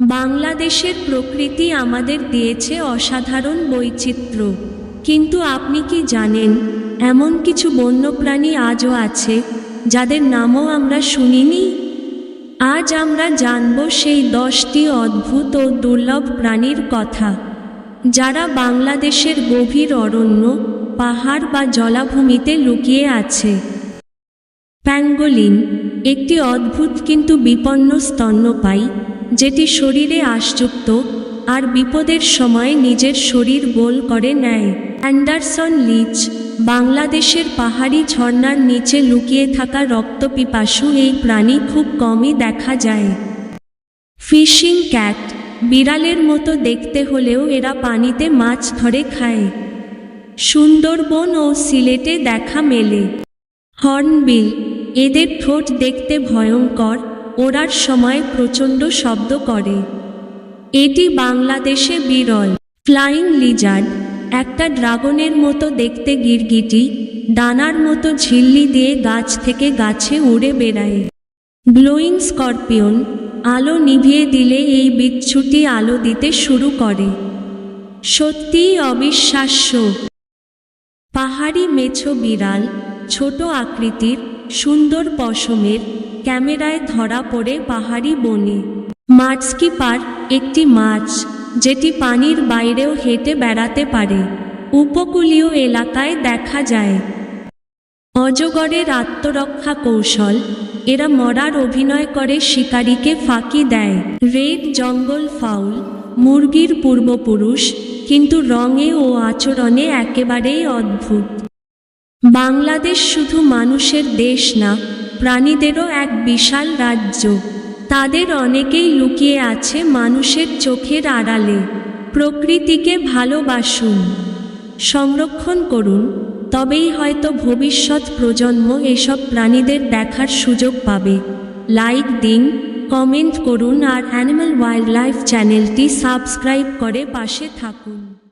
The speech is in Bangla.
বাংলাদেশের প্রকৃতি আমাদের দিয়েছে অসাধারণ বৈচিত্র্য। কিন্তু আপনি কি জানেন, এমন কিছু বন্যপ্রাণী আজও আছে, যাদের নামও আমরা শুনিনি? আজ আমরা জানব সেই দশটি অদ্ভুত ও দুর্লভ প্রাণীর কথা, যারা বাংলাদেশের গভীর অরণ্য, পাহাড় বা জলাভূমিতে লুকিয়ে আছে। প্যাঙ্গোলিন, একটি অদ্ভুত কিন্তু বিপন্ন স্তন্যপায়ী যেটি শরীরে আশযুক্ত আর বিপদের সময় নিজের শরীর গোল করে নেয়। অ্যান্ডারসন লিচ, বাংলাদেশের পাহাড়ি ঝর্ণার নিচে লুকিয়ে থাকা রক্তপিপাসু এই প্রাণী খুব কমই দেখা যায়। ফিশিং ক্যাট, বিড়ালের মতো দেখতে হলেও এরা পানিতে মাছ ধরে খায়। সুন্দরবন ও সিলেটে দেখা মেলে। হর্নবিল, এদের ঠোঁট দেখতে ভয়ঙ্কর ওড়ার সময় প্রচণ্ড শব্দ করে। এটি বাংলাদেশে বিরল। ফ্লাইং লিজার্ড, একটা ড্রাগনের মতো দেখতে গিরগিটি, ডানার মতো ঝিল্লি দিয়ে গাছ থেকে গাছে উড়ে বেড়ায়। গ্লোয়িং স্করপিয়ন, আলো নিভিয়ে দিলে এই বিচ্ছুটি আলো দিতে শুরু করে। সত্যিই অবিশ্বাস্য। পাহাড়ি মেছো বিড়াল, ছোট আকৃতির, সুন্দর পশমের ক্যামেরায় ধরা পড়ে পাহাড়ি বনে। মাছকিপার একটি মাছ, যেটি পানির বাইরেও হেঁটে বেড়াতে পারে। উপকূলীয় এলাকায় দেখা যায়। অজগরের আত্মরক্ষা কৌশল, এরা মরার অভিনয় করে শিকারীকে ফাঁকি দেয়। রেড জঙ্গল ফাউল, মুরগির পূর্বপুরুষ, কিন্তু রঙে ও আচরণে একেবারেই অদ্ভুত। বাংলাদেশ শুধু মানুষের দেশ না প্রাণীদেরও এক বিশাল রাজ্য। তাদের অনেকেই লুকিয়ে আছে মানুষের চোখের আড়ালে। প্রকৃতিকে ভালোবাসুন। সংরক্ষণ করুন, তবেই হয়তো ভবিষ্যৎ প্রজন্ম এসব প্রাণীদের দেখার সুযোগ পাবে। লাইক দিন, কমেন্ট করুন আর অ্যানিম্যাল ওয়াইল্ড লাইফ চ্যানেলটি সাবস্ক্রাইব করে পাশে থাকুন।